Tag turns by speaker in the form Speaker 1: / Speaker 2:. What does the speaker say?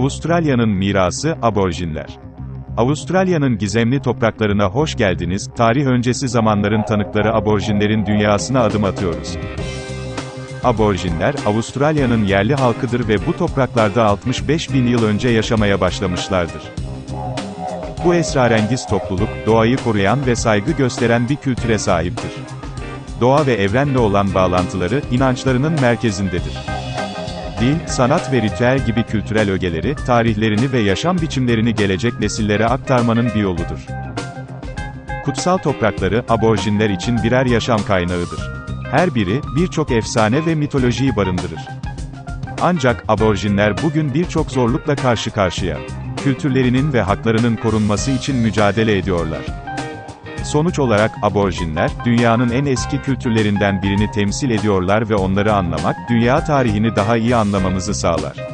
Speaker 1: Avustralya'nın mirası, aborjinler. Avustralya'nın gizemli topraklarına hoş geldiniz, tarih öncesi zamanların tanıkları aborjinlerin dünyasına adım atıyoruz. Aborjinler, Avustralya'nın yerli halkıdır ve bu topraklarda 65 bin yıl önce yaşamaya başlamışlardır. Bu esrarengiz topluluk, doğayı koruyan ve saygı gösteren bir kültüre sahiptir. Doğa ve evrenle olan bağlantıları, inançlarının merkezindedir. Dil, sanat ve ritüel gibi kültürel ögeleri, tarihlerini ve yaşam biçimlerini gelecek nesillere aktarmanın bir yoludur. Kutsal toprakları, aborjinler için birer yaşam kaynağıdır. Her biri, birçok efsane ve mitolojiyi barındırır. Ancak, aborjinler bugün birçok zorlukla karşı karşıya. Kültürlerinin ve haklarının korunması için mücadele ediyorlar. Sonuç olarak, aborjinler, dünyanın en eski kültürlerinden birini temsil ediyorlar ve onları anlamak, dünya tarihini daha iyi anlamamızı sağlar.